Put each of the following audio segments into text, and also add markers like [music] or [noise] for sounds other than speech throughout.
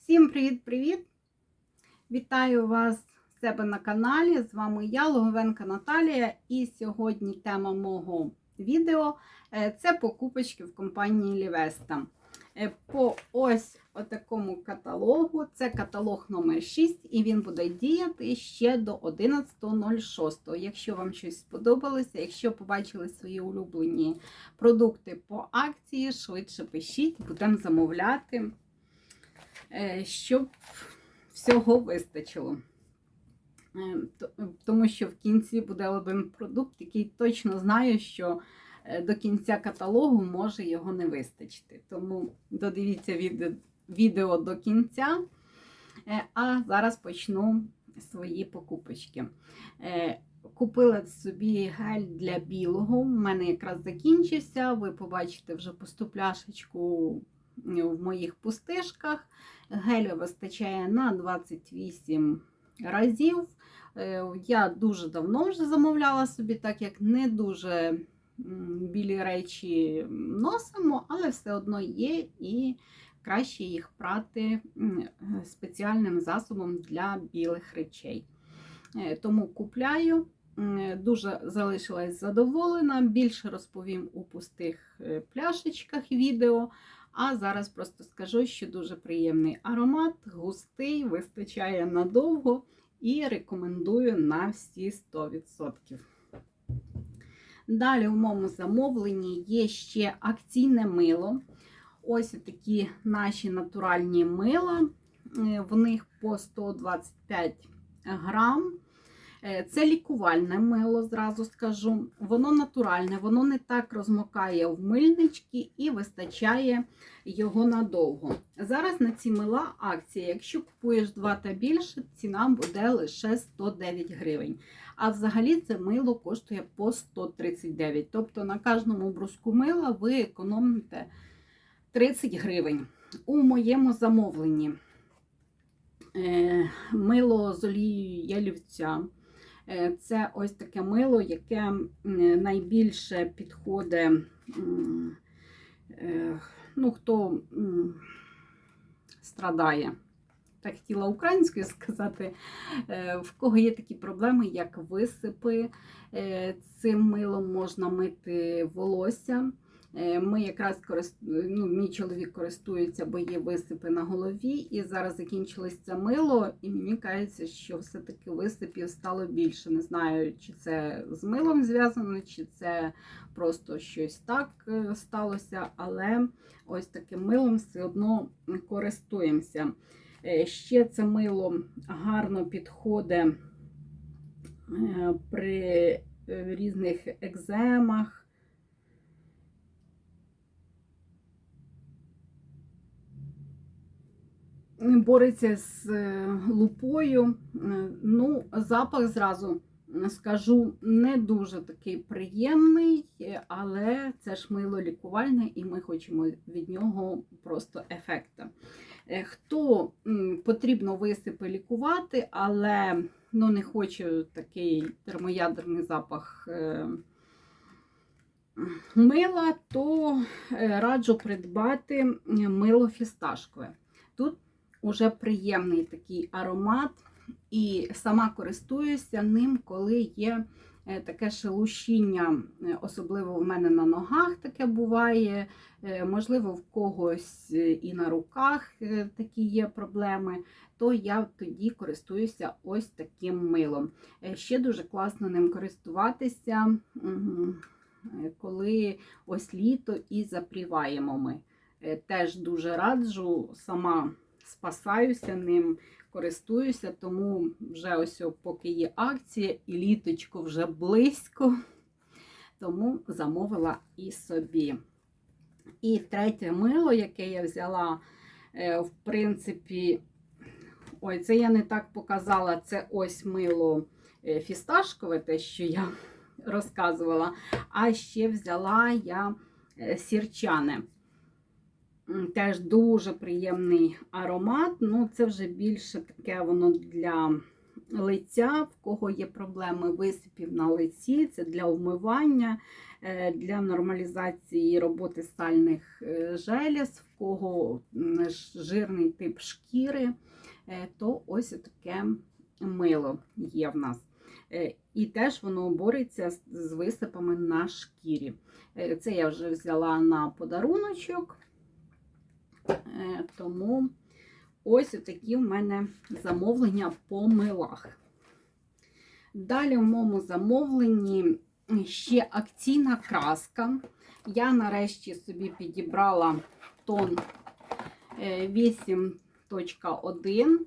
Всім привіт-привіт! Вітаю вас в себе на каналі. З вами я, Логовенка Наталія, і сьогодні тема мого відео е, це покупочки в компанії Лівеста. Е, По ось такому каталогу. Це каталог номер 6 і він буде діяти ще до 11.06. Якщо вам щось сподобалося, якщо побачили свої улюблені продукти по акції, швидше пишіть, будемо замовляти, щоб всього вистачило. Е, Тому що в кінці буде один продукт, який точно знаю, що е, до кінця каталогу може його не вистачити. Тому додивіться відео, до кінця. Е, А зараз почну свої покупочки. Е, Купила собі гель для білого. У мене якраз закінчився. Ви побачите вже пусту пляшечку в моїх пустишках. Гелю вистачає на 28 разів. Е, Я дуже давно вже замовляла собі, так як не дуже білі речі носимо, але все одно є і краще їх прати спеціальним засобом для білих речей. Е, Тому купляю. Дуже залишилась задоволена. Більше розповім у пустих е, пляшечках відео. А зараз просто скажу, що дуже приємний аромат, густий, вистачає надовго і рекомендую на всі 100%. Далі в моєму замовленні є ще акційне мило. Ось такі наші натуральні мила. Е, В них по 125 грам. Е, Це лікувальне мило, зразу скажу. Воно натуральне, воно не так розмокає в мильнички і вистачає його надовго. Зараз на ці мила акція. Якщо купуєш два та більше, ціна буде лише 109 гривень. А взагалі це мило коштує по 139. Тобто на кожному бруску мила ви економите 30 гривень. У моєму замовленні е, мило з олією ялівця. Е, Це ось таке мило, яке найбільше підходить, е, ну, хто страдає. Так хотіла українською сказати, Е, в кого є такі проблеми, як висипи. Цим милом можна мити волосся. Е, Ми якраз корист... ну, мій чоловік користується, бо є висипи на голові, і зараз закінчилось це мило, і мені кажеться, що все-таки висипів стало більше. Не знаю, чи це з милом зв'язано, чи це просто щось так е, сталося, але ось таким милом все одно користуємося. Е, Ще це мило гарно підходить при різних екземах. Бореться з е, лупою. Е, Ну, запах зразу скажу не дуже такий приємний, але це ж мило лікувальне, і ми хочемо від нього просто ефекту. Е, Хто потрібно висипи лікувати, але ну, не хоче такий термоядерний запах мила, то раджу придбати мило фісташкове. Уже приємний такий аромат, і сама користуюся ним, коли є е, таке шелушіння, е, особливо в мене на ногах таке буває. Е, Можливо, в когось і на руках такі є проблеми, то я тоді користуюся ось таким милом. Ще дуже класно ним користуватися, коли ось літо і запріваємо ми. Теж дуже раджу, сама спасаюся ним, користуюся, тому вже ось поки є акція, і літочко вже близько, тому замовила і собі. І третє мило, яке я взяла, е, в принципі, ой, це я не так показала, це ось мило е, фісташкове, те, що я [laughs] розказувала. А ще взяла я е, сірчане. Теж дуже приємний аромат. Ну, це вже більше таке воно для лиця, в кого є проблеми висипів на лиці, це для вмивання, е, для нормалізації роботи сальних е, желез, в кого жирний тип шкіри, е, то ось таке мило є в нас. І теж воно бореться з- висипами на шкірі. Це я вже взяла на подаруночок. Е, Тому ось такі в мене замовлення по милах. Далі в моєму замовленні ще акційна краска. Я нарешті собі підібрала тон е, 8.1.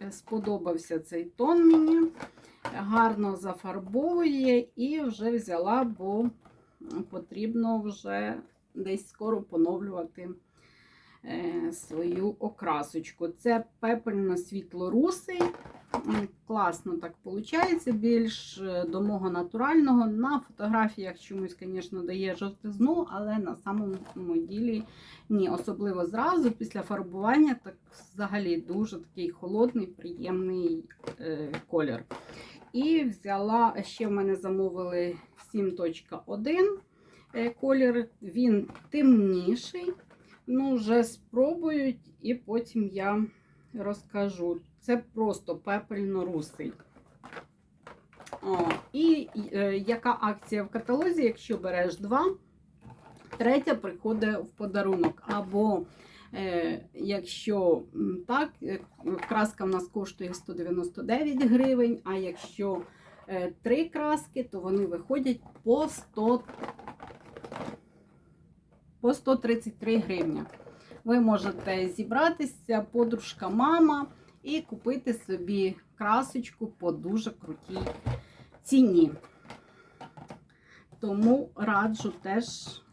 Е, Сподобався цей тон мені. Гарно зафарбовує і вже взяла, бо потрібно вже десь скоро поновлювати свою окрасочку. Це пепельно-світло-русий. Класно так виходить, більш е, до мого натурального. На фотографіях чомусь, звісно, дає жовтизну, але на самому ділі ні. Особливо зразу після фарбування, так взагалі дуже такий холодний, приємний е, колір. І взяла, ще в мене замовили 7.1 е, колір, він темніший. Ну, вже спробують, і потім я розкажу. Це просто пепельно-русий. І е, яка акція в каталозі, якщо береш два, третя приходить в подарунок. Або е, якщо так, е, краска в нас коштує 199 гривень, а якщо е, три краски, то вони виходять по 100 по 133 гривні. Ви можете зібратися, подружка, мама, і купити собі красочку по дуже крутій ціні. Тому раджу теж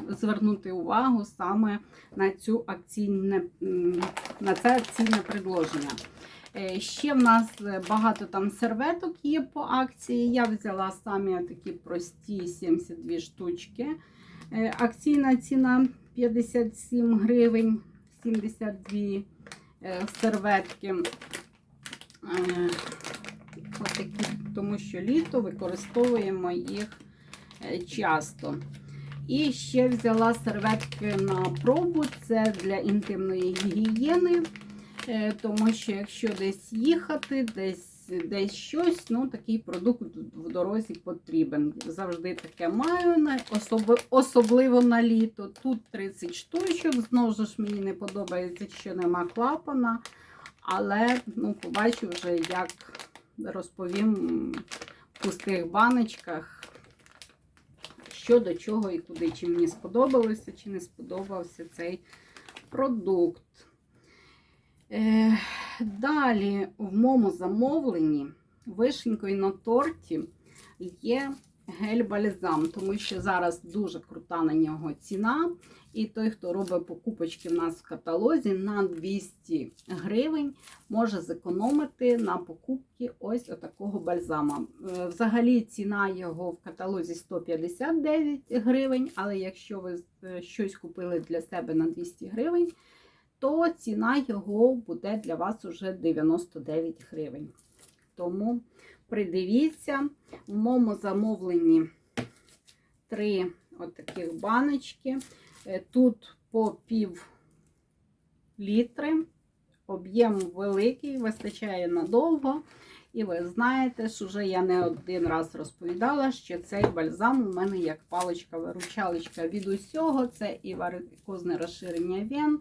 звернути увагу саме на цю акційне, на це акційне предложення. Е, Ще в нас багато там серветок є по акції. Я взяла самі такі прості 72 штучки. Е, Акційна ціна 57 гривень, 72 е, серветки. Е, Отакі, тому що літо використовуємо їх часто. І ще взяла серветки на пробу, це для інтимної гігієни. Тому що якщо десь їхати, десь, десь щось, ну такий продукт в дорозі потрібен. Завжди таке маю, особливо на літо. Тут 30 штучок. Знову ж мені не подобається, що нема клапана. Але ну, побачу вже, як розповім в пустих баночках, що до чого і куди. Чи мені сподобалося, чи не сподобався цей продукт. Е, далі в моєму замовленні вишенькою на торті є гель-бальзам, тому що зараз дуже крута на нього ціна. І той, хто робить покупочки в нас в каталозі на 200 гривень, може зекономити на покупки ось отакого бальзама. Е, Взагалі ціна його в каталозі 159 гривень, але якщо ви е, щось купили для себе на 200 гривень, то ціна його буде для вас уже 99 гривень. Тому придивіться, в моєму замовленні три отаких баночки. Е, Тут по пів літри, об'єм великий, вистачає надовго. І ви знаєте, що вже я не один раз розповідала, що цей бальзам у мене як паличка-виручалочка від усього. Це і варикозне розширення вен,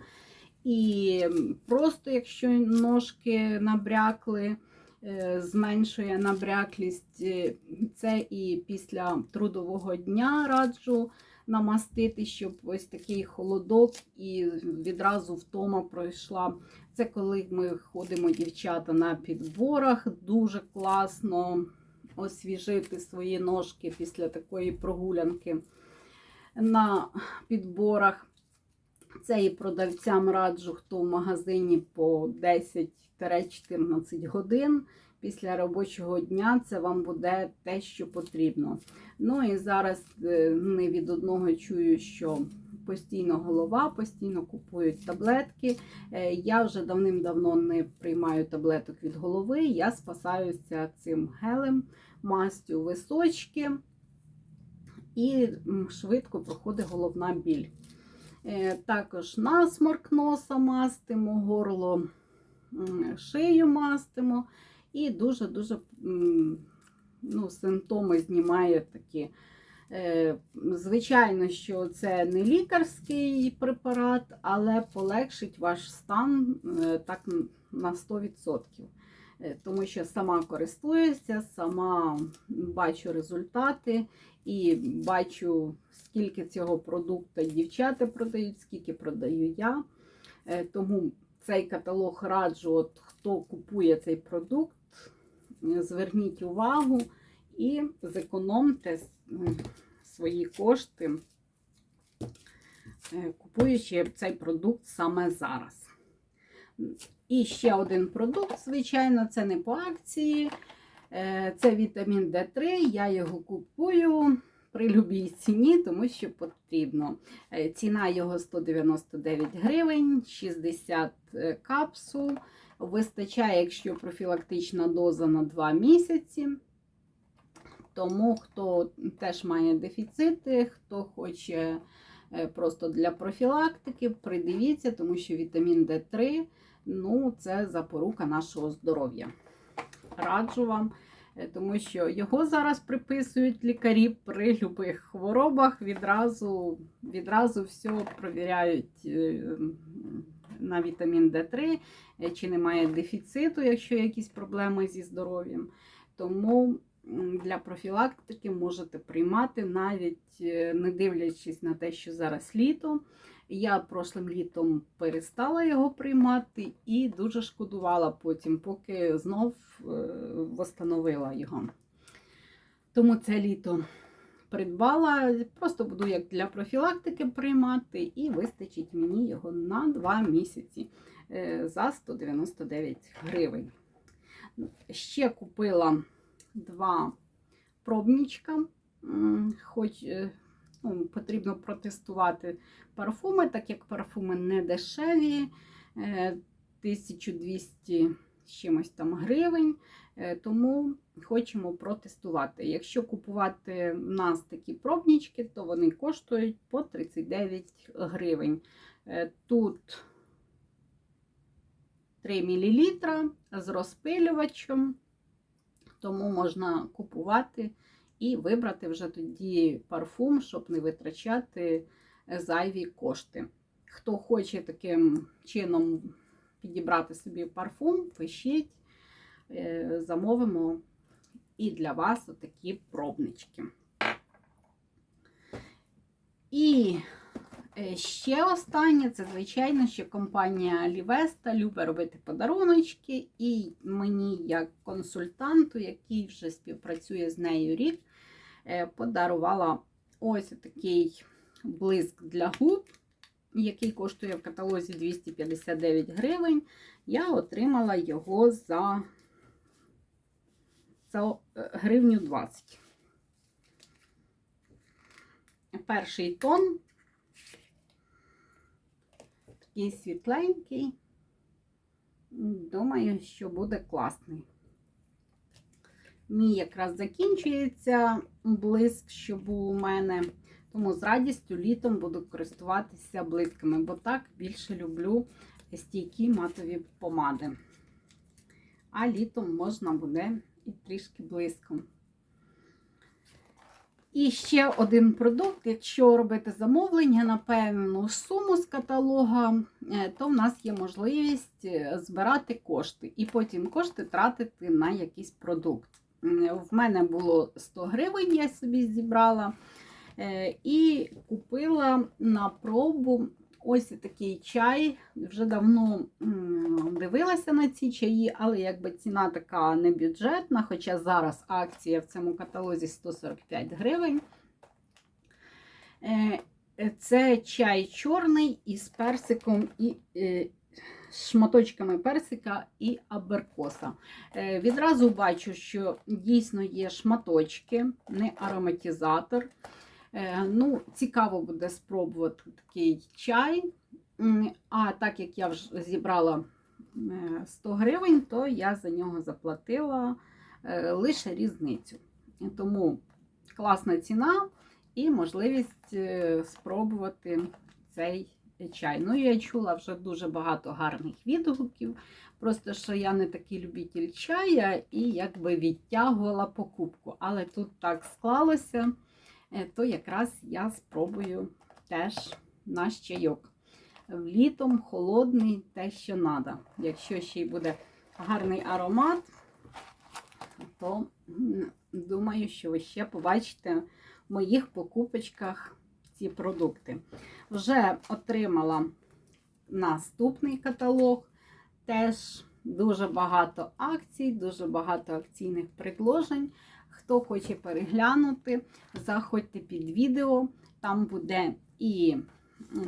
і просто якщо ножки набрякли, е, зменшує набряклість. Е, Це і після трудового дня раджу намастити, щоб ось такий холодок і відразу втома пройшла. Це коли ми ходимо, дівчата, на підборах. Дуже класно освіжити свої ножки після такої прогулянки на підборах. Це і продавцям раджу, хто в магазині по 10-14 годин. після робочого дня це вам буде те, що потрібно. Ну і зараз е, не від одного чую, що постійно голова, постійно купують таблетки. Е, Я вже давним-давно не приймаю таблеток від голови. Я спасаюся цим гелем, мастю височки і швидко проходить головна біль. Е, Також насморк носа мастимо, горло, шию мастимо. І дуже-дуже ну, симптоми знімає такі. Е, Звичайно, що це не лікарський препарат, але полегшить ваш стан е, так на 100%. Е, Тому що сама користуюся, сама бачу результати і бачу, скільки цього продукту дівчата продають, скільки продаю я. Е, Тому цей каталог раджу, от хто купує цей продукт, зверніть увагу і зекономте свої кошти, е, купуючи цей продукт саме зараз. І ще один продукт, звичайно, це не по акції. Е, Це вітамін D3. Я його купую при любій ціні, тому що потрібно. Е, Ціна його 199 гривень, 60 е, капсул. Вистачає, якщо профілактична доза на 2 місяці. Тому хто теж має дефіцити, хто хоче просто для профілактики, придивіться, тому що вітамін D3 ну, це запорука нашого здоров'я. Раджу вам, е, тому що його зараз приписують лікарі при будь-яких хворобах. Відразу, відразу все провіряють е, на вітамін D3, е, чи немає дефіциту, якщо якісь проблеми зі здоров'ям. Тому для профілактики можете приймати, навіть е, не дивлячись на те, що зараз літо. Я прошлим літом перестала його приймати і дуже шкодувала потім, поки знов е, восстановила його. Тому це літо придбала, просто буду як для профілактики приймати, і вистачить мені його на 2 місяці е, за 199 гривень. Ще купила два пробничка, м, хоч е, ну, потрібно протестувати парфуми, так як парфуми не дешеві, е, 1200 з чимось там гривень. Е, Тому хочемо протестувати. Якщо купувати в нас такі пробнички, то вони коштують по 39 гривень. Е, Тут 3 мл з розпилювачем, тому можна купувати і вибрати вже тоді парфум, щоб не витрачати зайві кошти. Хто хоче таким чином підібрати собі парфум, пишіть, е, замовимо і для вас отакі пробнички. І е, ще останнє, це, звичайно, що компанія Лівеста любить робити подаруночки, і мені, як консультанту, який вже співпрацює з нею рік, е, подарувала ось такий блиск для губ, який коштує в каталозі 259 гривень. Я отримала його за, за е, гривню 20. Перший тон. Такий світленький. Думаю, що буде класний. Мій якраз закінчується блиск, що був у мене. Тому з радістю літом буду користуватися блисками, бо так більше люблю стійкі матові помади. А літом можна буде і трішки блиском. І ще один продукт, якщо робити замовлення на певну суму з каталога, е, то в нас є можливість е, збирати кошти і потім кошти тратити на якийсь продукт. В мене було 100 гривень, я собі зібрала. Е, І купила на пробу ось такий чай. Вже давно дивилася на ці чаї, але якби ціна така не бюджетна, хоча зараз акція в цьому каталозі 145 гривень. Е, е, Це чай чорний із персиком і е, шматочками персика і аберкоса. Відразу бачу, що дійсно є шматочки, не ароматизатор. Е, Ну, цікаво буде спробувати такий чай. А так як я вже зібрала е, 100 гривень, то я за нього заплатила е, лише різницю. Тому класна ціна і можливість е, спробувати цей чай. Ну, я чула вже дуже багато гарних відгуків. Просто що я не такий любитель чая і якби відтягувала покупку. Але тут так склалося, е, то якраз я спробую теж наш чайок. Літом холодний, те, що треба. Якщо ще й буде гарний аромат, то думаю, що ви ще побачите в моїх покупочках ці продукти. Вже отримала наступний каталог. Теж дуже багато акцій, дуже багато акційних предложень. Хто хоче переглянути, заходьте під відео. Там буде і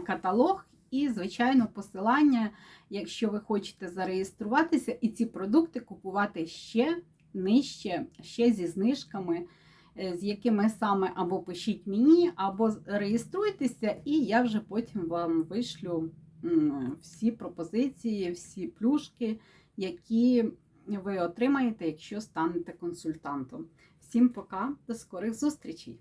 каталог, і, звичайно, посилання, якщо ви хочете зареєструватися і ці продукти купувати ще нижче, ще зі знижками, е, з якими саме або пишіть мені, або реєструйтеся, і я вже потім вам вишлю всі пропозиції, всі плюшки, які ви отримаєте, якщо станете консультантом. Всім пока, до скорих зустрічей!